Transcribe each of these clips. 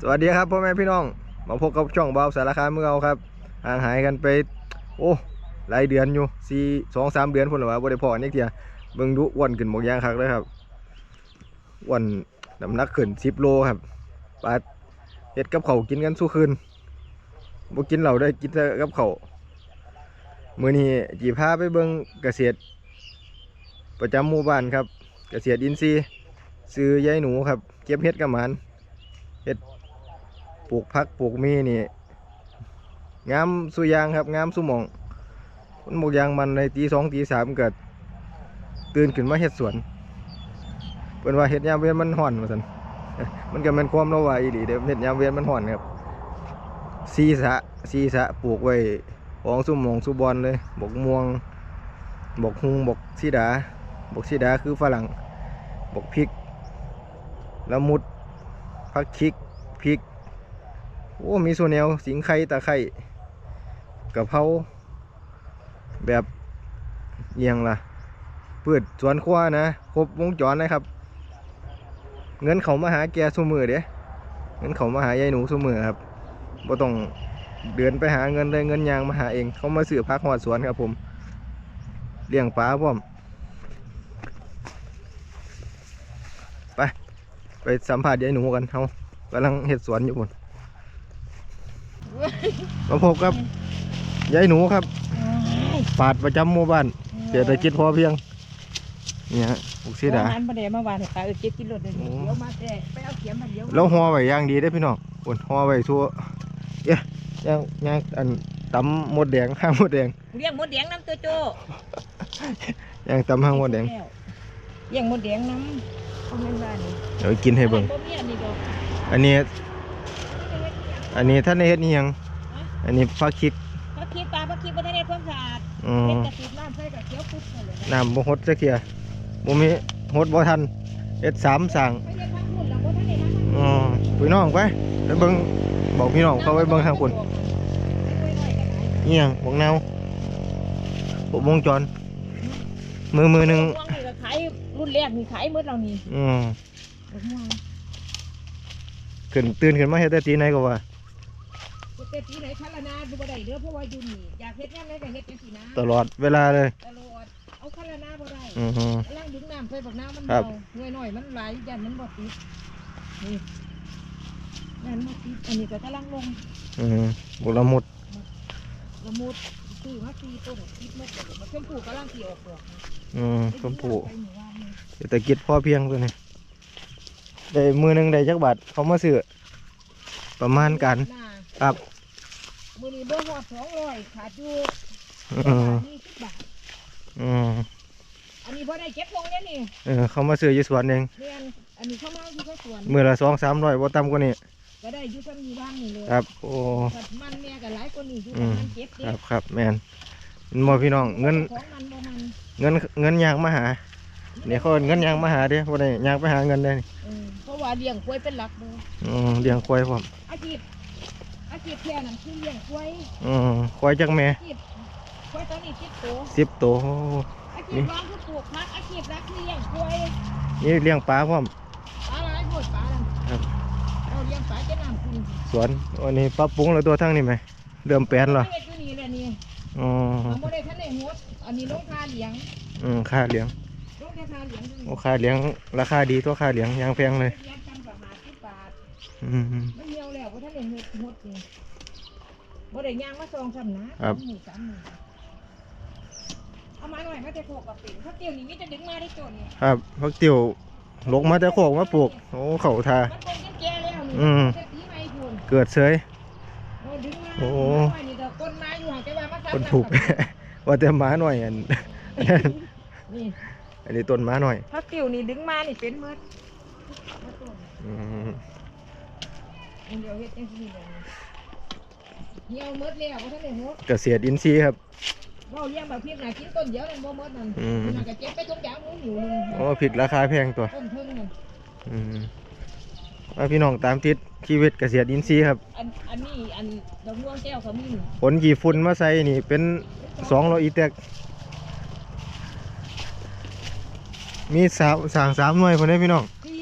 สวัสดีครับพ่อแม่พี่น้อง มาพบกับช่องเบาสารคามเมื่อเอาครับห่างหายกันไป โอ้หลายเดือนอยู่สี่สองสามเดือนพุ่นหรอวะบ่ได้พอนี่เทียเบิ่งดูอ้วนขึ้นหมกอยางคักเลยครับอ้วนน้ำหนักขึ้นสิบโลครับปาดเฮ็ดกับเขากินกันสู้คืนบ่กินเหล้าได้กินแต่กับเขามือนี้จีพาไปเบิ่งเกษตร ประจำหมู่บ้านครับ เกษตรอินทรีย์ซื้อยายหนูครับ เก็บเฮ็ดกับมาน ปลูกพักปลูกมีนี่งามสุยางครับงามสุหมองมันหมกยางมันในตีสองตีสามเกิด ตื่นขึ้นมาเฮ็ดสวนเป็นว่าเฮ็ดยามเวียนมันห่อนว่าซั่นมันก็แมันความราว่าอีหลีเด้อเฮ็ดยามเวียนมันห่อนครับซีสะซีสะปลูกไว้ของสุหมองสุบอลเลยบกม่วงบกฮุงบกซีดาบกซีดาคือฝรั่งบกพริกละมุดพักคิกพริก โอ้มีส่วนแนวสิงไข่ตะไคร่กะเพราแบบเอียงล่ะพืชสวนครัวนะ ครบวงจรนะครับ เงินเขามาหาแกสุมือเด้เงินเขามาหายายหนูสุมือครับบ่ต้องเดินไปหาเงินเลยเงินยางมาหาเอง เขามาซื้อพักหอดสวนครับผมเลี้ยงปลาพร้อมไป ไปสัมผัสยายหนูกันเขากำลังเห็ดสวนอยู่บน มาพบกับยายหนูครับปาดประจำหมู่บ้านเศรษฐกิจพอเพียงนี่ฮะบุกซีดาหันมาเดี๋ยวมาวานให้ปลาเออเจ็ดกิโลเดี๋ยวนี้โอ้เดี๋ยวมาแต่ไปเอาเข็มมาเดี๋ยวแล้วห่อไว้อย่างดีได้อพี่น้องบนห่อไว้ทั่วเอ๊ะย่างย่างอันตำหมดแดงข้างหมดแดงเลี้ยงมดแดงน้ำตัวโจย่างตำข้างหมดแดงเลี้ยงมดแดงน้ำคอมเมนต์บ้านนี่เดี๋ยวกินให้เบิ่งบ่มีอันนี้ด อกอันนี้อันนี้ท่านในเฮ็ดนี่ยัง อันนี้ฟักคิกพักคีปลาพักคีบ่ทันได้ความสะอาดอืเฮ็ดมกระติบน้ำใส่กับเขียวปุ๊บเลยนะน้ำบ่ฮดจักเที่ยบ่มีฮดบ่ทันเฮ็ดสามสั่งไม่ได้ทำหุ่นแล้วบ่ทันได้ทำอ๋อพี่น้องไปไปเบิ่งบอกพี่น้องเขาไปเบิ่งทางคนเอียงบอกแนวผมวงจร มือมือหนึ่งม่วงนี่ก็ขายรุ่นแรกนี่ขายหมดแล้วนี่อืมบักม่วงขึ้นตื่นขึ้นมาเฮ็ดแต่ตีไหนก็ว่า จะเป็นที่ไหนพัฒนาดูบ่ได้เด้อเพราะว่าอยู่นี่อยากเฮ็ดงานไหนก็เฮ็ดจังซี่นะตลอดเวลาเลย ตลอดเอาพัฒนาบ่ได้อือฮึ ล่างดึงน้ำใส่บักน้ำมันครัเบาบหน่วยหน่อยมันไหลายยันมันบ่ติดนี่ยันบ่ติดอันนี้ก็กำลังลงอืมบุละมุดละมุดซื้อมาสี่ต้นติดหมดเลยมันเป็นผู้กำลังสิออกดอกอืมชมพูไปหมู่บ้านนี่เศรษฐกิจพอเพียงตัวนี้ได้มือหนึงได้จักบาทเขามาซื้อประมาณกัน หน้า ครับ มื้อนี้บ่ฮอด200ขาดอยู่อืม20บาทอืมอันนี้บ่ได้เก็บลงเนี่ยนี่เออเขามาซื้ออยู่สวนเองเรียนอันนี้เข้ามาที่เขาสวนมือละสองสามร้อยบ่ต่ำกว่านี้ก็ได้อยู่ซ้ำอยู่บ้านนี่เลยครับ โอ้ปัดมันเนี่ยก็หลายกว่านี้อยู่อืมมันเก็บเด้ครับครับแมนมันบ่พี่น้องเงินของมันบ่มันเงินเงินยางมาหาเนี่ยเขาเอิ้นเงินยางมาหาเด้บ่ได้ยางไปหาเงินได้นี่เออเพราะว่าเลี้ยงกล้วยเป็นหลักเลยอืมเลี้ยงควายพร้อมอาชีพ อาชีพแค่นั้นคือเลี้ยงกล้วยอืมควายจักแม่อาชีพกล้วยตอนนี้คิดโตสิบตัวอาชีพรองคือปลูกพักอาชีพรักคือเลี้ยงกล้วยนี่เลี้ยงปลาพร้อม ปลาอะไรหมดปลาอะไรครับ เราเลี้ยงปลาจะน้ำคุณสวนวันนี้ปรับปรุงแล้วตัวทั้งนี่ไหมเริ่มแปลนเหรอเฮ็ดอยู่นี่แหละนี่อ๋อเอาบ่ได้ทันได้หดอันนี้ลงทาเลี้ยงอืมค่าเลี้ยงลงแค่ทาเลี้ยงเท่าโอ้นี้ค่าเลี้ยงราคาดีตัวค่าเลี้ยงยางแพงเลย เลี้ยง มมันเหี่ยวแล้วบ่ทันได้หดหดนี่บ่ได้ย่างมาซองซ้ำนะครับสามหมู่สามหมู่เอามาหน่อยมาแต่โคกกับเป็นเขาเตี้ยวนี่มีแต่ดึงมาได้โจนี่ครับพักติ๋วลกมาแต่โขกมาปลูกโอ้เขาทา มันเป็นกันแก่แล้วนี่อืม เศรษฐีใหม่พุ่นเกิดเสยโอ้ดึงมาโอ้ดึงมานี่เด้อคนมาอยู่ห่างแต่ว่ามาซ้ำคนผูก ว่าแต่หมาหน่อยอันนี่อันนี้ต้นหมาหน่อยถ้าติวนี่ดึงมานี่เป็นเมิดอืม เดี๋ยวเฮ็ดจังซี่เลยเหี่ยวเมิดแล้วบ่ทันได้หดเกษตรอินทรีย์ครับ เว้าเลี้ยงแบบพริกน่ะกินต้นเดียวนั่นบ่เมิดนั่นอืมน่ะก็เจ็บไปทุกอย่างหมูหิวนึงโอ้ผิดราคาแพงตัว ต้นเพิ่งนั่นอืมว่าพี่น้องตามทิศชีวิตเกษตรอินทรีย์ครับ อันอันนี้อันดอกม่วงแก้วเขามีผลกี่ฝุ่นมาใส่นี่เป็นสองโลอีแตกมีสามสางสามหน่วยคนนี้พี่น้องสี่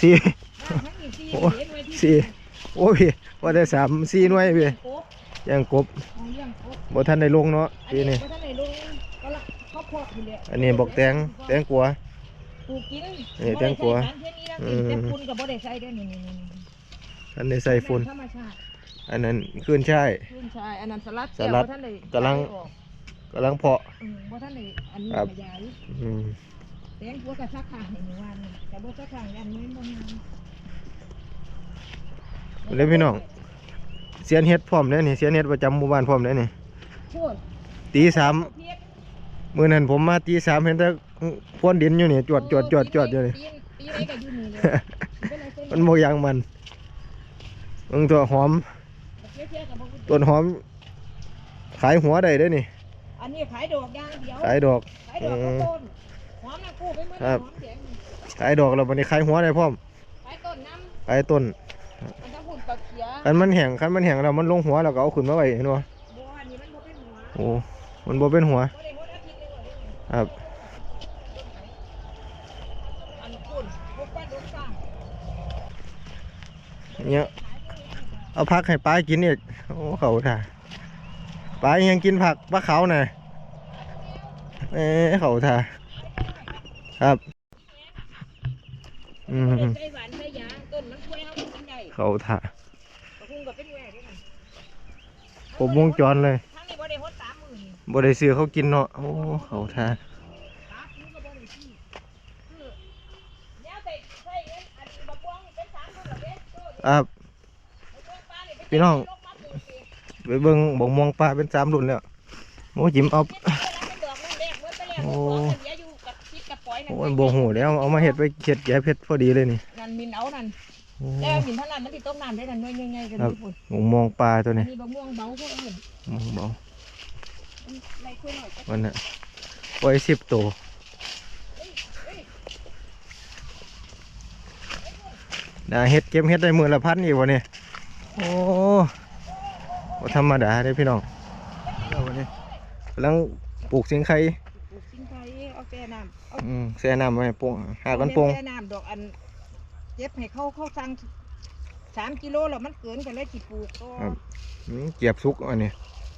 สี่ บ้านทั้งนี้สี่โอ้ เห็นไว้ที่สี่ โอ้ยว่าได้สามสี่หน่วยพี่โอ๊ะยังกบมองเรื่องโอ๊ะบ่ทันได้ลงเนาะอันปีนี้นี้บ่ท่านไหนลงก็ละเขาพอกอยู่เลยอันนี้บอกแตงแตงกัว ปลูกกินนี่แตงกวาบ่ได้ใส่สารเคมีแล้วกินแต่คุณก็บ่ได้ใส่เด้อนี่นี่นี่อันนี้ใส่ฝุ่นธรรมชาติอันนั้นขึ้นช่าย ขึ้นชายอันนั้นสลัดสลัดแก้วบ่ท่านได้กำลัง ออกกำลังเพาะ อืมบ่ท่านได้อันนี้ครับ ขยายอืมแตงกัวกับซักข้างให้หนูว่านี่แต่บ่ซักข้างยันมื้อบ่งาม เด้อพี่น้องเสียนเฮ็ดพร้อมเด้อนี่เสียนเฮ็ดประจำหมู่บ้านพร้อมเด้อนี่โคตรตีสามเพียกมื้อนั้นผมมาตีสามเห็นแต่พรวนดินอยู่นี่จวดจวดจวดจวดอยู่นี่ตีตีอะไรก็อยู่นี่เลยเป็นไรเส้นมันบ่ยางมันมึงตัวหอมเพี้ยๆกับบ่รู้ต้นหอม ขายหัวได้เด้อนี่อันนี้ขายดอกอย่างเดียวขายดอกขายดอกก็ต้นหอมนะกู้ไปหมดครับหอมแดงนี่ขายดอกแล้วบัดนี้ขายหัวได้พร้อมขายต้นน้ขายต้นำมันต้องหุ่นปลาเขียคันมันแห้งคันมันแห้งแล้วมันลงหัวแล้วก็เอาขึ้นมาไว้เห็นบ่บัวอันนี้มันบ่เป็นหัวโอ้มันบ่เป็นหัวบ่ได้หดอาทิตย์เลยว่ะครับอันคุณพวกบ้านดอกสร้างเนี่ยเอาผักให้ปลากินอีกโอ้เขาท่าปลายังกินผักปลาเขาน่ะเอ้เขาท่าครับอืมบ่ได้ใส่หวานใส่ยาต้นมันช่วยเฮากินได้ เขาท่า กระพุ้งก็เป็นแหวกด้วยกัน ผมวงจรเลยทั้งนี้บ่ได้หดสามหมื่นบ่ได้ซื้อเขากินเนาะ โอ้เขาทาตาคูก็บ่ได้ที่คือแนวใส่ใส่เงินอันนี้บักบวงนี่เป็นสามหมื่นละเด้โตนี่ครับบักบวงปลานี่เป็พี่น้อง ลมาปลูกเองไปเบิ่งบ่งมวงปลาเป็นสามรุ่นแล้วโอ้จิมเอา เฮ็ดเวลาเป็นดอกมันแรกเบิดไปแล้วโอ้บักบวงมันเหลืออยู่กับพิษกับปล่อยนั่นโอ้ยบ่หูแล้วเอามาเฮ็ดไปเฮ็ดแก่เผ็ดพอดีเลยนี่ นั่นมินเอานั่น แล้วมินเท่านั้นมันสิต้มน้ำได้นั่นน้อยใหญ่ๆกันครับญี่ปุ่นบ่งม่วงปลาตัวอันนี้นี้บักม่วงเบาพวกอื่นมองเบามันไรคุยหน่อยก็วันน่ะปล่อยสิบตัวน่าเฮ็ดเก็บเฮ็ดได้มือละพันอีกวะเนี่ยโอ้บ่ธรรมดาเด้พี่น้องเอาวันนี้กำลังปลูกสิงไข่ปลูกสิงไทยเอาแก่น้ำเอาอืมแช่น้ำไว้ให้โป่งหากันโป่งแก่น้ำดอกอัน เจ็บให้เข้าเข้าสั่งสามกิโลแล้วมันเกินกันเลยสิปลูกก็อืมเกียบสุกอันนี้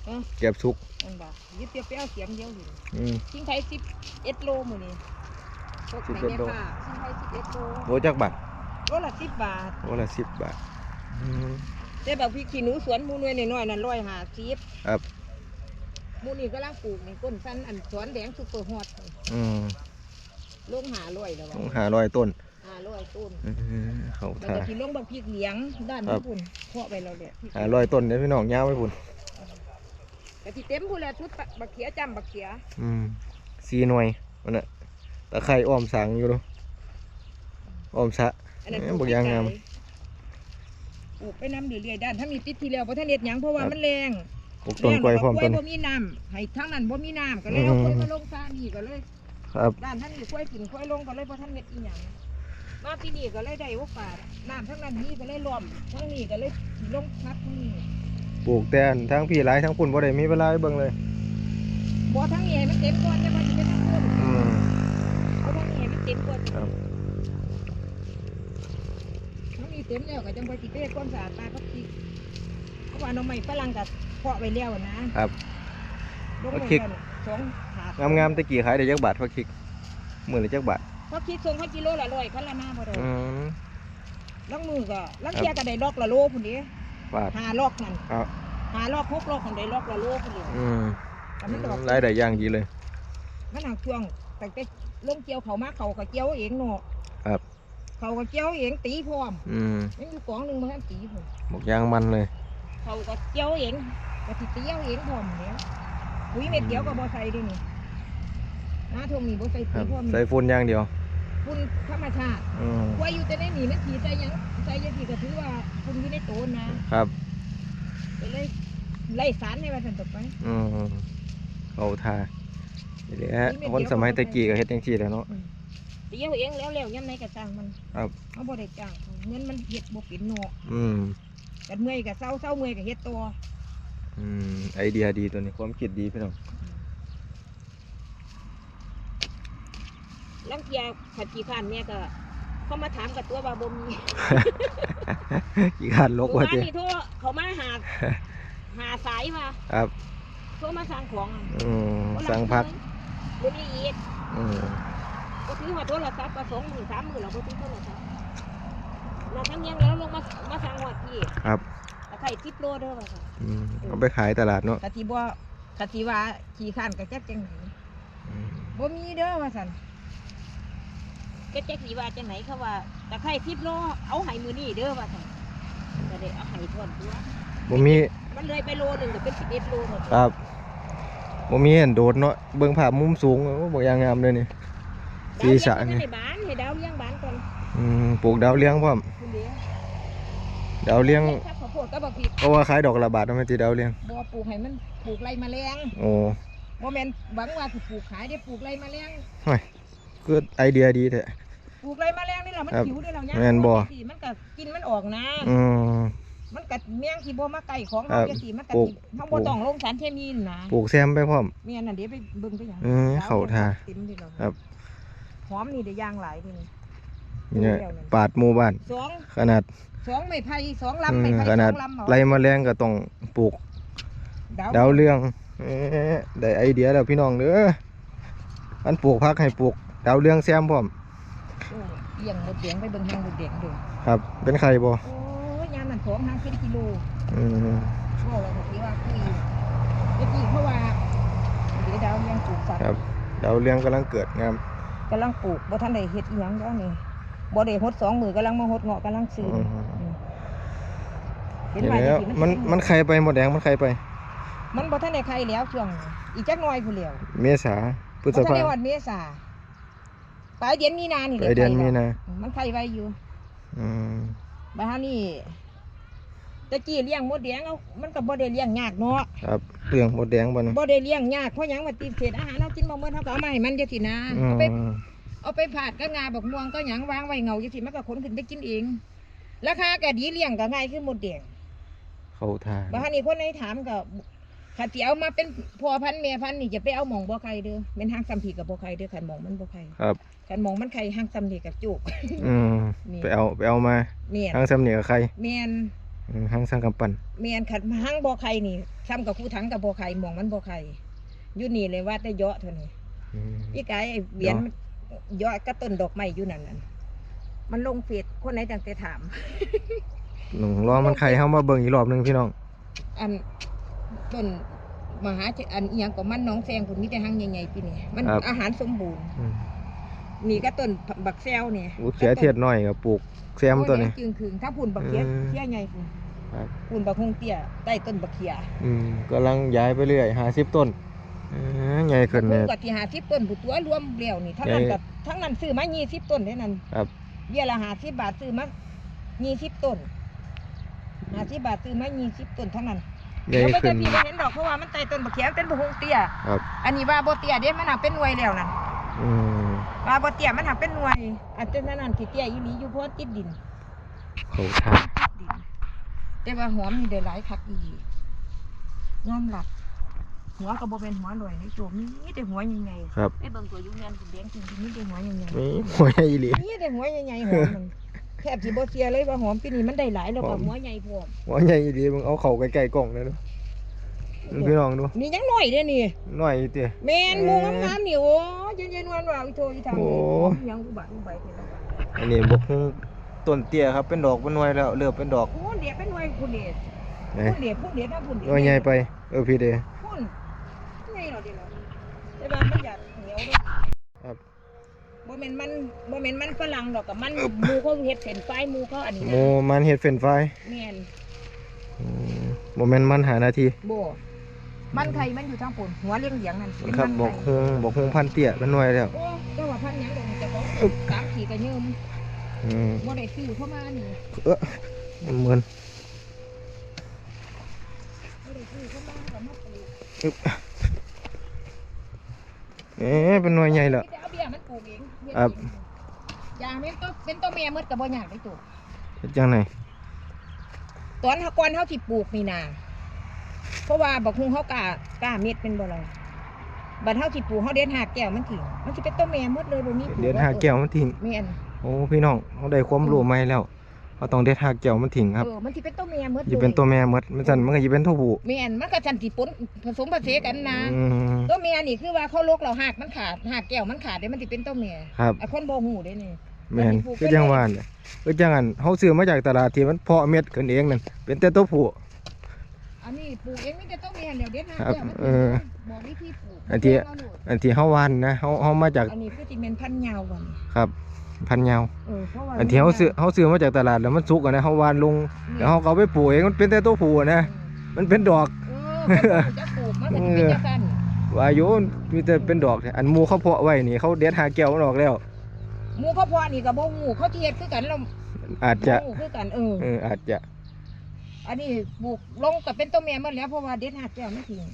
เออเกียบสุก มันบ่ยึดเปรี้ยวๆเสียมเดียวอยู่อืมสิงไทยสิบเอ็ดโลมื้อนี้พวกไหน11แม่โล ค่ะสิงไทยสิบเอ็ดโลโลจักบาทโลละสิบบาท โลละสิบบาทอืม แต่แบบพี่ขี้หนูสวนหมูหน่วยน้อยๆนั่นร้อยห้าสิบครับ หมูนี่ก็ลังปลูกนี่ก้นสั้นอันสวนแดงซุปเปอร์ฮอตอืมลงหาร้อยแล้วต้องวะหาร้อยต้นหา ร้อยต้นเออเขาแล้วท่า ก็ที่ลงบักพริกเหลียงด้านครัญี่บปุ่นเพาะไปเราเนี่ยหาร้อยต้นเดี๋ยวพี่น้องยาวไว้พุ่นแต่ที่เต็มพูนแหละชุดปะบักเขียจำบักเขียอืมสี่หน่วยมันน่ะตะไคร่อ้อมสังอยู่เดูอ้อมสะอันนั้นเอ้ปยลูกบอกยางงาม ปลูกไปน้ำเรื่อยๆด้านถ้ามีปิดทีแล้วเพราะท่านเน็ดหยังเพราะว่าครับมันแรงปลูกต้นกล้วยพร้อมกล้ต้วนยบ่มีน้ำให้ทั้งนั้นบ่มีน้ำก็เลยเอาอืม กล้วยมาลงซานี่ก็เลยครับ ด้านท่านนี่กล้วยกินกล้วยลงก็เลยเพราะท่านเน็ดอีหยัง มาที่นี่ก็เลยได้โอกาสน้ำทั้งนั้นนี่ก็เลยรวมทั้งนี้ก็เลยลงพัดทั้งนี้ปลูกแต่อันทั้งพี่หลายทั้งพุ่นบ่ได้มีเวลาให้เบิ่งเลยบ่ทั้งนี้ให้มันเต็มก่อนจะมาสิไปทั้งคนอืมเอาทั้งนี้ให้มันเต็มก่อนครับทั้งนี้เต็มแล้วก็จังไปสิไปเฮ็ดความสะอาดปลาพักทีเพราะว่าหน้องใหม่ฝรั่งก็เพาะไว้แล้วนะครับลงพักไปคิกแล้วสองถาดงามๆตะกี้ขายได้จักบาทพักคิกมื้อละจักบาท พักคิกส่งเขากิโลละร้อยคันละหน้าบ่ดอกอืมลังมือก็ลังเทียก็ได้ลอกละโลพุ่นเด้บาทหาลอกนั่นเอาหาลอกหกลอกของได้ลอกละโลพุ่นเด้อืมก็มันดอกรายได้อย่างดีเลย มันหางช่วงตั้งแต่ลงเกี่ยวเขามาเขาก็เกี่ยวเองเนาะครับ เขาก็เกี่ยวเองตีพร้อมอืมยังอยู่กองหนึงบ่ทันตีพุ่นบอกยางมันเลย เขาก็เกี่ยวเองก็สิตีเอาเองพร้อมเด้ปุ๋ยเม็ดเดียวก็บ่ใส่เด้นี่ น้าทงนี่บ่ใส่คปุ๋รัยบพร้อมใส่ฝุ่นอย่างเดียวคุณธรรมชาติอืมว่าอยู่แต่ในนี่มันฉีดใส่หยังใส่ยังที่ก็ถือว่าคุณอยู่ในโตนนะครับ ไปเลยไล่สารให้ว่าสันตกไป อืมเขาท่านี่แหละคนสมัยตะกี้ก็เฮ็ดจังซี่แหล้วเนาะเดี๋ยวเองแล้วแล้วยังไงก็จ้างมันครับ เขาบ่ได้จ้างเงินมันเฮ็ดบ่เป็นเนาะอืมกันเมื่อยก็เศร้าเศร้าเมื่อยก็เฮ็ดต่ออืมไอเดียดีตัวนี้ความคิดดีพี่น้อง ลังเทียขัดขี้ข้านแม่ก็เขามาถามกับตัวว่าบ่มีขี้ขาดลกว่าหเจ้มู่บ้านนี่โทรเขามาหาหาสายมาครับโทรมาสั่งของอะอืมสั่งพักบ่มีอีกอืมก็ถือว่าโทรศัพท์ก็สองหมื่นสามหมื่นเราก็ถือโทรศัพท์เราทั้งยังแล้วลงมามาสั่งหัวที่ครับตะไคร้ทิปโลเด้อว่าค่ะอืมเอาไปขายตลาดเนาะกะทิบ่กะทิว่าขี้ข้านกะจักจังไหนอืมบ่มีเด้อว่าซั่น ก็จักสิว่าจังไหนเขาว่าตะไคร้ทิปโลเอาให้มื้อนี้เด้อว่าซั่นก็ได้เอาให้ทวนตัวบ่มีมันเลยไปโลหนึงก็เป็น11โลหมดครับบ่มีเห็นโดดเนาะเบิ่งภาพมุมสูงโอ้บ่อย่างงามเลยนี่สีสันดาวนี่เลี้ยงมันในบ้านให้ดาวเลี้ยงบ้านก่อนอืมปลูกดาวเลี้ยงพร้อมคุณเลี้ยงดาวเลี้ยงถ้าข้าวโพดก็บักพริกเพราะว่าขายดอกละบาทเนาะแม่นติดาวเลี้ยงบ่ปลูกให้มันปลูกไรแมลงโอ้บ่แม่นหวังว่าสิปลูกขายได้ปลูกไรแมลงคือไอเดียดีแท้ป ลูกไรแมลงนี่ล่ะมันครับผิวด้วยเราเนี่ยแม่นบ่สิมันก็กินมันออกนะ อืม มันก็แมงที่บ่มาใกล้ของครัเฮาบจังซี่มันก็ปลูกสิเฮาบ่ต้องลงสารเคมีนะปลูกแซมไปพร้อมแม่นน่ะเดี๋ยวไปเบิ่งไปหยังเออเข้าท่าเต็มที่แล้วครับ หอมนี่ได้ย่างหลายทีนี่นี่เนี่ยปาดหมู่บ้าน สองขนาดสองไม้ไผ่สองอืลำไม้มไผ่ขสนาอดงลำเหรอไรแมลงก็ต้องปลูก ดาวเรืองเอ๊ะได้ไอเดียแล้วพี่น้องเด้อมันปลูกพักให้ปลูกดาวเรืองแซมพร้อมโอ้ เลี้ยงหมดแดงไปเบิ่งแฮงหมดแดงเด้อครับ เป็นไข่บ่โอ้ยยามนั้นของนางเป็นกิโลอืมโอ้เราบอกว่าคุยเมื่อกี้เพราะว่าเดี๋ยวดาวยังปลูกสัตว์ครับดาวเรืองกำลังเกิดงามกำลังปลูกบ่ทันได้เฮ็ดอีหยังแล้วนี่บ่ได้หดสองมือกำลังมาหดเงาะกำลังซื้ออมอืมเห็นแล้วจังซี่มันสิมันไข่ไปหมดแดงมันไข่ไป มันบ่ทันได้ไข่แล้วช่วงนี้อีกจักหน่อยพุ่นแล้วเมษาพฤบ่ษทันภาได้ฮอดเมษา ปลายเดือนมีนานี่แหปละลายเดือนไข่มีแล้วนา มันไข่ไว้อยู่ อืมบัดนี้ตะกี้เลี้ยงมดแดงเอามันก็บ่ได้เลี้ยงยากเนาะ ครับเรื่องหมดแดงบ่เนบ่ได้เลี้ยงยากเพราะหยังว่าติดเศษอาหารเฮากินบ่หมดเฮาก็เอามาให้มันจังซี่นะอืเอาไปมเอาไปผาดก็งาบักม่วงก็หยังวางไว้เงาจังสิมันก็ขนขึ้นไปกินเอง ราคาก็ดีเลี้ยงก็ง่ายขึ้นหมดแดง เข้าทางบางทีคนในถามก็ ขัดสิเอามาเป็นพ่อพันธุ์แม่พันธุ์นี่จะไปเอาหมองบ่ไข่เด้อเป็นห้างซ้ำผีกับบ่ไข่เด้อขันหมองมันบ่ไข่ครับขันหมองมันไข่ห้างซ้ำนี่กับจุกอืมนี่ไปเอาไปเอามาเมียนทางสำเนียงกับใครเมียนอืมทางสังกำปั้นเมียนขัดห้างบ่ไข่นี่ซ้ำกับคู่ถังกับบ่ไข่หมองมันบ่ไข่อยู่นี่เลยว่าแต่เยาะเท่านี้อืมพี่กายไอ้เบียนเนาะมันเยาะก็ต้นดอกไม้อยู่นั่นน่ะมันลงเฟซคนไหนจังแต่ถามหนูรอมันไข่เข้ามาเบิ่งอีกรอบหนึงพี่น้องอัน ต้นมหาเจอันอีหยังก็มันหน้องแซงผมมีแต่หังใหญ่ๆปีนี้มันครับ อาหารสมบูรณ์อืมนี่ก็ต้นบักแซวเนี่ยอู้เขียเทียดน้อยกับปลูกแซมตัวนี้จึงคืนถ้าพุ่นบักเขียอืมเขียใหญ่พุ่นครับพุ่นบักฮงเตี้ยใต้ต้นบักเขียอืมกำลังย้ายไปเรื่อยหาสิบต้นเอ้อใหญ่ขึ้นพุ่เนี่ยนกับที่หาสิบต้นผู้ตัวรวมเลี้ยวนี่ทั้งนั้นใหญ่กับทั้งนั้นซื้อมายี่สิบต้นเท่านั้นครับ เบี้ยละหาสิบบาทซื้อมายี่สิบต้นหาสิบบาทซื้อมายี่สิบต้นทั้งนั้น ใหญ่เดี๋ยวไปขึ้จะนพี่ไปเห็นดอกเพราะว่ามันใต้ต้นบักเขียเป็นบักฮงเตี้ยครับ อันนี้ว่าบ่เตี้ยเด้มันหักเป็นหน่วยแล้วนั่นอืมว่าบ่เตี้ยมันหักเป็นหน่วยอาจจะนั่นที่เตี้ยอีหลีอยู่เพราะติดดินเข้าทางติดดิน แต่ว่าหอมนี่ได้หลายคักอีหลียอมรับหัวก็บ่เป็นหัวหน่อยในโจมมีแต่หัวใหญ่ครับๆไอ้เบิ่งตัวอยู่แม่นแดงจริงๆมีแต่หัวใหญ่นี่หัวใหญ่อีหลีๆมีแต่หัวใหญ่ๆหอมมันแทบสิบ่เสียเลยว่าหอมปีนี้มันได้หลายแล้วหก็อมหัวใหญ่พร้อมหัวใหญ่อีหลีมึงเอาเข่าใกล้ๆกล่องเลยดูพี่น้องดูนี่ยังน้อยเด้อนี่หน่อยเตี้ยแม่นหมูงามๆนี่โอ้เย็นๆวันว่าอีโทอีทางโอ้ยังอุบัติอุบัติเห็นแล้วอันนี้บกฮุงต้นเตี้ยครับเป็นดอกเป็นหน่วยแล้วเริ่มเป็นดอกพูนเดียเป็นหน่วยพูนเดียไหนพูนเดียพูนเดียนะพูนเดีหน่วยใหญ่ไปเออพี่เดพูนใหญ่เหรอเดียวแต่ว่ามันอยากเหนียวด้วย ครับ บ่แม่นมันบ่แม่นมันฝรั่งดอกกับมันหมูเขาเฮ็ดเส้นไฟหมูเขาอันนี้โมนะมันเห็ดเฟรนช์ฟรายแม่นอืมโมเมนมันหานาที บ่มันไข่มันอยู่ทางปุ่นหัวเลี้ยงเหลียงนั่นเป็นครับมันบอกไข่ฮงบอกฮงพันเตี้ยเป็นหน่วยแล้ว โอ้ก็ว่าพันหยังดอกจะของสามขีดก็ยืมอืมบ่ได้ซื้อเข้ามานี่เออมันเหมือนบ่ได้ซื้อเข้ามาก็มาปลูกเอ๊ะเป็นหน่วยใหญ่แล้วมีแต่เอาเบี้ย มันปลูกเองเฮ็ดครับเองอย่างเป็นตัวเป็นตัวแม่หมดก็บ่ยากเลยตัวเฮ็ดจังไหนตอนเฮาก่อนเฮาสิปลูกนี่นาเพราะว่าบักฮุงเฮากล้ากล้าเม็ดเป็นบ่ล่ะบัดเฮาสิปลูกเฮาเด็ดหากแก้วมันทิ้งมันสิเป็นต้นแม่หมดเลยบ่มีปลูกเดี๋ยวหาแก้วมันทิ้งแม่นโอ้พี่น้องเขาได้ความรู้ใหม่แล้ว เขาต้องเด็ดหากแก้วมันทิ้งครับเออมันสิเป็นตัวแม่หมดสิเป็นตัวแม่หมดมันสั่นมันก็สิเป็นตัวผู้แม่นมันก็จันสิปนผสมผสานกันนะอืม ตัวแม่นี่คือว่าเขาลกเราหักมันขาดหักแก้วมันขาดเด้มันสิเป็นตัวแม่ครับ ไอ้คนบ่ฮู้เด้นี่ แม่นมันสิปลูกคือจังว่าน่ะคือจังอันเฮาซื้อมาจากตลาดที่มันเพาะเม็ดขึ้นเองนั่นเป็นแต่ตัวผู้ อันนี้ปลูกเองมีแต่ตัวแม่เดี๋ยวเด็ดหักครับแก้วมันเออบอกวิธีปลูกอันที่เอาโลดอันที่เฮาหวานนะเฮาเฮามาจากอันนี้คือสิเป็นพันธุ์ยาวก่อนครับ พันธุ์ยาวเออเพราะว่าอันที่เฮาซื้อเฮาซื้อมาจากตลาดแล้วมันสุกอะนะเฮาหวานลงแล้วเฮาก็เอาไปปลูกเองมันเป็นแต่ตัวผู้อะนะมันเป็นดอก เออเขาจะปลูกมันก็สิเป็นจังซั่นว่าอยู่มีแต่เป็นดอกอันหมูเขาเพาะไว้นี่เขาเด็ดหาแก้วมันออกแล้ว หมู่เขาพอนี่ก็บ่ฮู้เขาสิเฮ็ดคือกันแล้วอาจจะบ่ฮู้คือกันเออ เอออาจจะอันนี้ปลูกลงก็เป็นตัวแม่หมดแล้วเพราะว่าเด็ดหักแก้วไม่ทิ้ง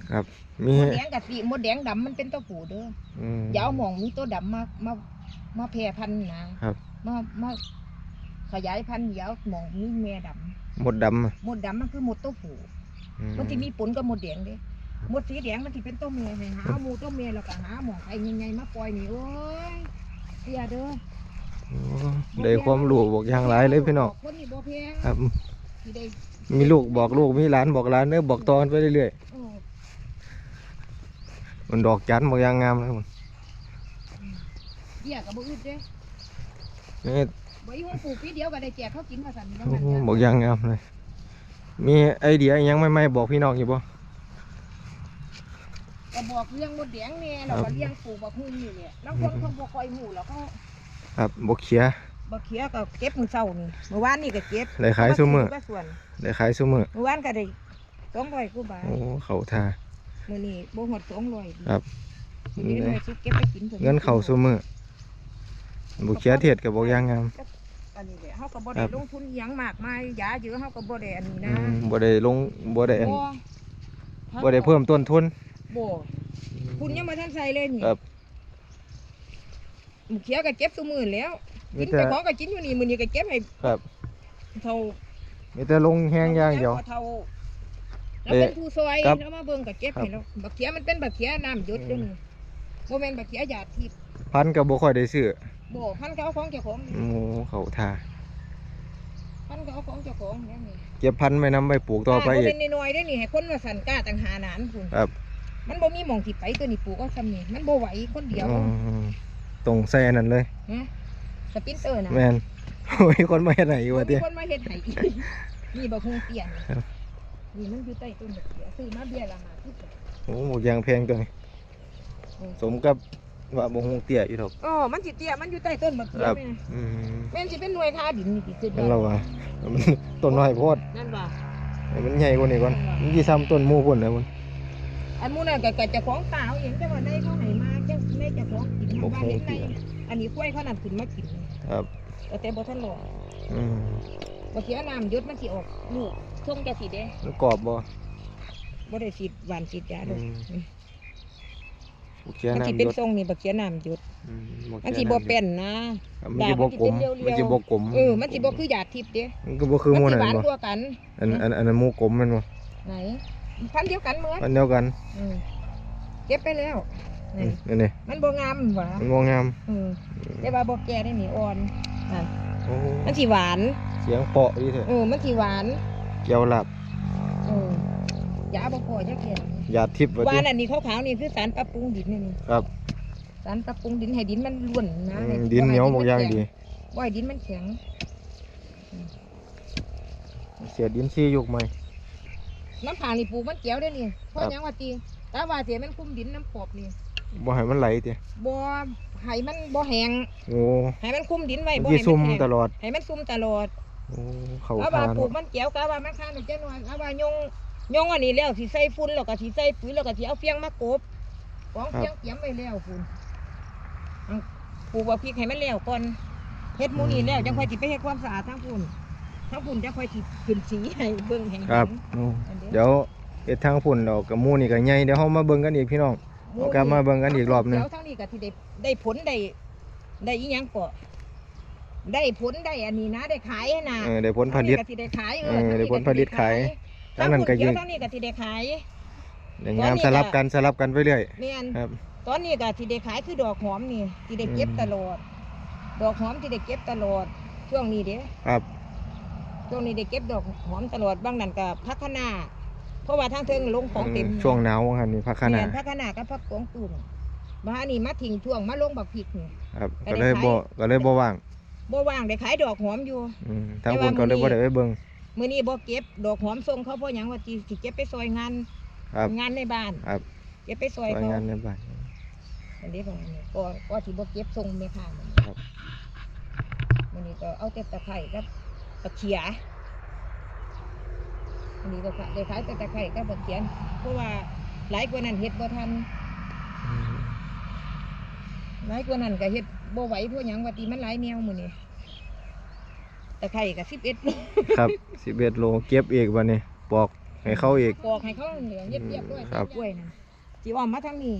มีมดแดงกับสีมดแดงดำมันเป็นตัวผู้เด้ออืมอยาวหมองมีตัวดำมามา มาแพร่พันธุ์นะครับ มามาขยายพันธุ์อยาวหมองมีแม่ดหมดดำอะำมดดำมันคือมดตัวผู้อืมมันจะมีปนกับมดแดงเด้มดสีแดงมันสิเป็นตัวเมียให้หาหมูตัวเมียแล้วก็หาหมองไอ้ยังไงมาปล่อยนี่โอ้ยเสียเด้อโอ้ได้ความรู้บอกอย่างหลายเลยพี่น้องคนนี่บ่แพงครับสิได้มีลูกบอกลูกมีหลานบอกหลานเด้อบอกต่อกันไปเรื่อยเออๆมันดอกจันทร์บอกอย่างงามเลยมัน เบี้ยกับบ่อึดเด้นี่บ่อีหงปลูกปีเดียวก็ได้แจกเขากินว่าซั่นว่าโอ้งั้นจ้ะบอกอย่างงามเลย มีไอเดียอิหยังไม่ๆบอกพี่น้องอยู่บ่ ก็บอกเรื่องมดแดงแน่แล้วก็เลี้ยงปลูกบักฮุ่งนี่แหละแล้วคนเขาบ่ค่อยฮู้แล้วเขาครับบอกเขียบักเขียก็เก็บมื้อเช้านี่เมื่อวานนี่ก็เก็บได้ขายซุมื้อก็ส่วนได้ขายซุมื้อเมื่อวานก็ได้200กว่าบาทโอ้เขาท่ามื้อนี้บ่ฮอด200ครับมื้อนี้ได้สุกเก็บไปกินพิ่เงินเข้าซุมื้อ บอกเขียเทศกับบอกอย่างงามอันนี้แหละเฮาก็บ่คได้รับลงทุนอิหยังมากมายยาเยอะเฮาก็บ่ได้อันนี้อืนะมบ่ได้ลงบ่ได้อันบ่บ่ได้เพิ่มต้นทุนบ่คุณยังบ่ทันใส่เลยนี่ครับหมูเขียวก็เก็บซุมื้อแล้วมีกินแต่เจ้าของก็กินอยู่นี่มื้อนี้ก็เก็บให้ครับเท่ามีแต่ลงแห้งอย่างเดียวเท่าแล้วเอ๊ะเป็นผู้ซอยครับแล้วมาเบิ่งก็เก็บให้แล้วบักเขียมันเป็นบักเขียน้ำหยดเด้อนี่บ่แม่นบักเขียหยาดทิพย์พันธุ์ก็บ่ค่อยได้ซื้อ บ่พันธุ์ก็เอาของเจ้าของนี่โอ้เขาท่าพันธุ์ก็เอาของเจ้าของนี่นี่เก็บพันธุ์ไว้นำไปปลูกต่อไปบ่อีก เป็นน้อยๆเด้อนี่ให้คนว่าสันกล้าต่างหาหนานพุ่นครับ มันบ่มีหม่องที่ไปตัวนี้ปลูกก็ซ้ำนี่มันบ่ไหวคนเดียวอืมตรงใส่อันนั้นเลย ฮะสปรินเตอร์น่ะแม่นมีคนมาเฮ็ดให้อยู่ว่าติมีคนมาเฮ็ดให้อีกนี่บักฮุงเตี้ยนครับ นี่มันอยู่ใต้ต้นบักเขียซื้อมาเบี้ยละ50บาทโอ้หมูยางแพงตัวนี้อืมสมกับ ว่าบ่ฮงเตี้ยอยู่ดอกอ๋อมันสิเตี้ยมันอยู่ใต้ต้นบักเขียครับแม่อืมแม่นสิเป็นหน่วยค่าดินนี่สิขึ้นนั่นเราว่ามันต้นน้อยโพดนั่นว่าให้มันใหญ่กว่านี้ก่อนมันสิซ้ำต้นหมู่พุ่นนะพุ่น อันหมูน่ะก็ก็เจะของตาเอาเองแต่ว่าได้เขาไหนมาจังได้เจะของกินบ่บ้านคงเล็กเตี้ในยอันนี้กล้วยเขานั่นขึ้นมากินครับแต่แต่บ่ทันหลอกอืมบ่เสียน้ำหยดมันสิออกลูกส่งจะสิเด้มันกรอบบ่บ่ได้ฉีดหวานฉีดยาดอกอืม บ่เขียมันน้ำสิยเป็นศทรงนี่บ่เสียน้ำหยดอืมบ่มันเขีสิยบ่ำยศเป็นนะครับมันสิบ่กลมดาบมันสิเป็นเรียวๆมันสิบ่กลมเออมันสิบ่คือหยาดทิพย์เด้มันก็บ่คือหมัมู่สินั่นหวานบ่กว่ากัน อันอันอันนั้นหมู่กลมแม่นบ่ไหนพันธุ์เดียวกันเหมือนอันเดียวกันอืมเก็บไปแล้วนี่นี่นี่มันบ่งามหว่ามันบ่งามเออแต่ว่าบ่แก่ได้นี่อ่อนนั่นโอ้มันสิหวาน เสียงเปาะดีแท้เออมันสิหวาน เกี่ยวหลับเออ ยาบ่พอจักเทียนยาทิพย์ว่าหวาตินอันนี้ขาวๆนี่คือสารปรับปรุงดินนี่นี่ครับสารปรับปรุงดินให้ดินมันร่วนนะอืให้มดินเหนียวบ่อย่างดี บ่ให้ดินมันแข็งเสียดินซี่ยุกใหม่น้ำผางนี่ปลูกมันเจียวได้นี่เพราะครับ หยังว่าตีตาว่าเสียมันคุมดินน้ำขอบนี่บ่ให้มันไหลติบ่ให้มันบ่แห้งโอ้ให้มันคุมดินไว้มันบ่สิให้ซุ่มมันแห้งตลอดให้มันซุ่มตลอด โอ้เขากะทาว่านปลูเนาะกมันเจียวกะว่ามันข้างหนึ่งจะหน่อยกะว่ายง ยงอันนี้แล้วสิใส่ฝุ่นแล้วก็สิใส่ปุ๋ยแล้วก็สิเอาเฟียงมากบกองเฟียงเตรียมไว้แล้วฝุ่นเอาปลูกว่าพริกให้มันแล้วก่อนเฮ็ดหมูนี่แล้วจังค่อยสิไปเฮ็ดความสะอาดทั้งฝุ่นทั้งฝุ่นจังค่อยสิขึ้นสีให้เบิ่งให้เห็นครับโอ้อันเด้อเดี๋ยวเฮ็ดทางพุ่นดอกกับหมู่นี่ก็ใหญ่เดี๋ยวเฮามาเบิ่งกันอีกพี่น้องเอากลับมาเบิ่งกันอีกรอบหนึ่งเดี๋ยวทั้งนี้ก็สิได้ได้ผลได้ได้อีหยังก็ได้ผลได้อันนี้นะ ได้ขายนะเออได้ผลผลิตทั้งนี้ก็สิได้ขายเออได้ผลผลิตขาย ทั้ทั้งงนั้นั้นนก็ก็ยืยืนนทั้งนี้ก็สิได้ขายได้งามสลับกันสลับกันไปเรื่อยแม่นครับ ตอนนี้ก็สิได้ขายคือดอกหอมนี่สิได้เก็บอืมตลอด ดอกหอมที่ได้เก็บตลอดช่วงนี้เด้ครับช่วงนี้ได้เก็บดอกหอมตลอดบางนั่นก็พักขนาเพราะว่าทางเทิงลงของเต็มช่วงหนาวว่างั้นนี่พักขนาดแม่พักขนากับพักกองตุ่นมาอันนี้มาทิ้งช่วงมาลงบักพริกนี่ครับก็ก็ได้เลยบ่ขายก็เลยบ่ว่างบ่ว่างได้ขายดอกหอมอยู่อืมทางคนก็เลยบ่ได้ไปเบิ่ง มื้อนี้บ่เก็บดอกหอมส่งเขาเพราะหยังว่าสิสิเก็บไปซอยงานครับ งานในบ้านครับเก็บไปซอยรายเขางานในบ้าน อันนี้ประมาณนี้ก็ก็สิบ่เก็บส่งแม่ค้ามื้อนี้ครับ มื้อนี้ก็เอาแต่ตะไคร้กับตะเขียอันนี้ก็ขายได้ขายแต่ตะไคร้กับตะเขียน เพราะว่าหลายกว่านั้นเฮ็ดบ่ทันอืมหลายกว่านั้นก็เฮ็ดบ่ไหวเพราะหยังว่าติมันหลายแนวมื้อนี้ ตะไคร้ก็11โลครับ11โลเก็บอีกบัดนี้ปอกให้เขาอีกปอกให้เขาเหลืองเรียบๆด้วยครับ กล้วยนั่นสิว่ามาทางนี้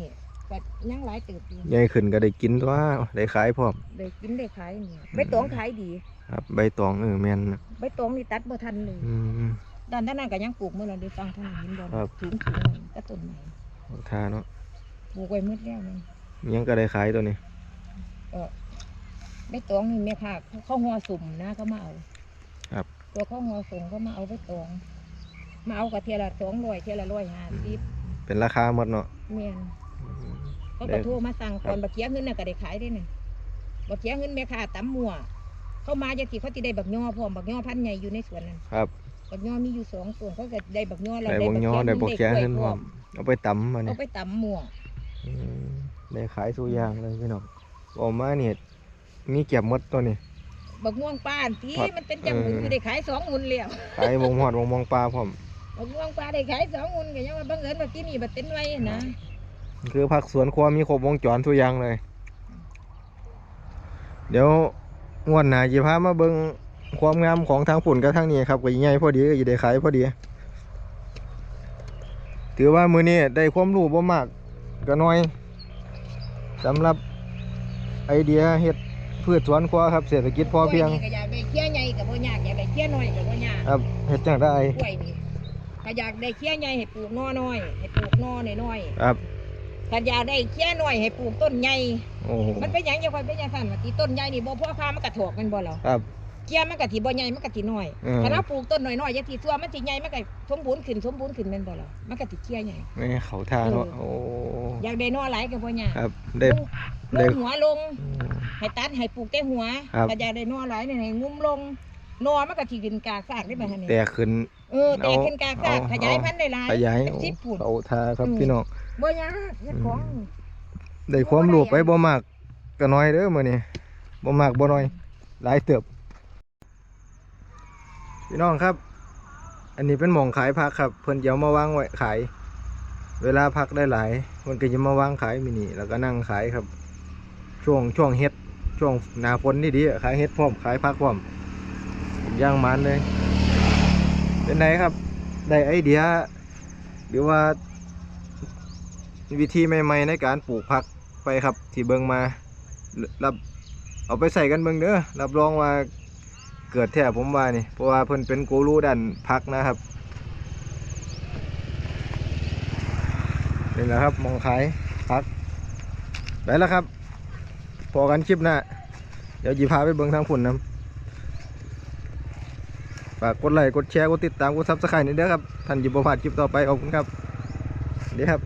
ก็ยังหลายเติบอยู่ใหญ่ขึ้นก็ได้กินตัวได้ขายพร้อม ได้กินได้ขายนี่ใบตองขายดี ครับใบตองเออแม่นนะใบตองนี่ตัดบ่ทันเลยอืม ด้านด้านนั้นก็ยังปลูกมื้อนั้นได้ฟังท่านเห็นบ่ครับ สูงสูงนั่นก็ต้นไม้เอาทาเนาะปลูกไว้หมืดแล้วนั่นยังก็ได้ขายตัวนี้ เออ ใบตองนี่แม่ค่ะเขาห่อสุ่มนะเขามาเอา ครับ ตัวเขาห่อสุ่มเขามาเอาใบตอง มาเอากระเทียละ200เทียละ150เป็นราคาหมดเนาะแม่นอืมเขาก็โทรมาสั่งครัก่อบนบักเคียเงินน่ะก็ได้ขายได้น่ะบักเคียเงินแม่ค้าตำมั่วเข้ามาจะสิเขาสิได้บักย่อพร้อมบักย่อพันธุ์ใหญ่อยู่ในสวนนั้นครับบักย่อมีอยู่สองส่วนเขาก็ได้บักย่อแล้วได้บ่งยอได้บ่แค่ขึ้นพร้อมเอาไปตำมาเอานี่ไปตำมั่วอืมได้ขายสู่อย่างเลยพี่น้องออกมานี่ มีเก็บหมดตัวนี้ บักม่วงป้านที่ครับมันเป็นจังหวะเออคือได้ขายสองมุนแล้วขายบงหอดบงมองปลาพร้อมบักม่วงป้าได้ขายสองมุนก็ยังว่าบังเอิญว่าที่นี่บัดเต็นไว้นะคือผักสวนครัวมีครบวงจรทุกอย่างเลย เดี๋ยวงวดหน้าจะพามาเบิ่งความงามของทางฝุ่นกับทางนี้ครับก็ยังไงพอดีก็จะได้ขายพอดี ถือว่ามือนี้ได้ความรู้บ่มากก็น้อยสำหรับไอเดียเฮ็ด พืชสวนครัวครับเศรษฐกิจพอเพียงกล้วยนี่ก็อยากได้เคี้ยใหญ่กับบ่ยากอยากได้เคี้ยน้อยกับบ่ยากครับเฮ็ดจังได้กล้วยนี่ถ้าอยากได้เคี้ยใหญ่ให้ปลูกหนอน้อยให้ปลูกหนอน้อยครับๆถ้าอยากได้เคี้ยน้อยให้ปลูกต้นใหญ่โอ้โหมันเป็นหยังจะค่อยเป็นหยังสั่นว่าที่ต้นใหญ่นี่บ่พอค้ามันกระถอกแมันบ่เหรอครับ เคี้ยมันก็สิบ่ใหญ่มันก็สิน้อยอืม ถ้าเราปลูกต้นน้อยๆอย่าสิทั่วมันสิใหญ่มันก็สมบูรณ์ขึ้นสมบูรณ์ขึ้นแม่นบ่ล่ะมันก็สิเคี้ยใหญ่ นี่เขาทาเนาะโอ้อยากได้หนอหลายก็บ่ยากครับได้ลงได้ลงหัวลง อืม ให้ตัดให้ปลูกแต่หัวครับ ถ้าอยากได้หนอหลายนี่ให้งุ้มลงหนอมันก็สิขึ้นกากซากได้บ่หั่นนี่แต่ขึ้น เออแตกขึ้นกากซากเอา ขยายเอาพันธุ์ได้หลายขยายเป็นสิบผุนเขาทาครับอืม พี่น้องบ่ยากเฮ็ดของ ได้ความรู้ไปบ่มากก็น้อยเด้อมื้อนี้บ่มากบ่น้อย หลายเติบ พี่น้องครับ อันนี้เป็นหม่องขายผักครับ เพิ่นจะเอามาวางไว้ขาย เวลาพักได้หลายเพิ่นก็จะมาวางขายมินี่แล้วก็นั่งขายครับ ช่วงช่วงเฮ็ดช่วงหนาฝนนี่ดีขายเฮ็ดพร้อมขายผักพร้อมย่างมันเลย เป็นไงครับ ได้ไอเดียหรือว่า วิธีใหม่ๆในการปลูกผักไปครับ ที่เบิงมารับเอาไปใส่กันเบิงเด้อรับรองว่า เกิดแท้ผมว่านี่เพราะว่าเพิ่นเป็นกูรูด้านผักนะครับนี่แหละครับมองขายผักไปแล้วครับ พอกันคลิปหน้าเดี๋ยวจีพาไปเบิงทางฝุ่นนะฝากกดไลค์กดแชร์กดติดตามกดซับสไครต์นี่เด้อครับท่านอยิบประพาดคลิปต่อไปขอบคุณครับดีครับ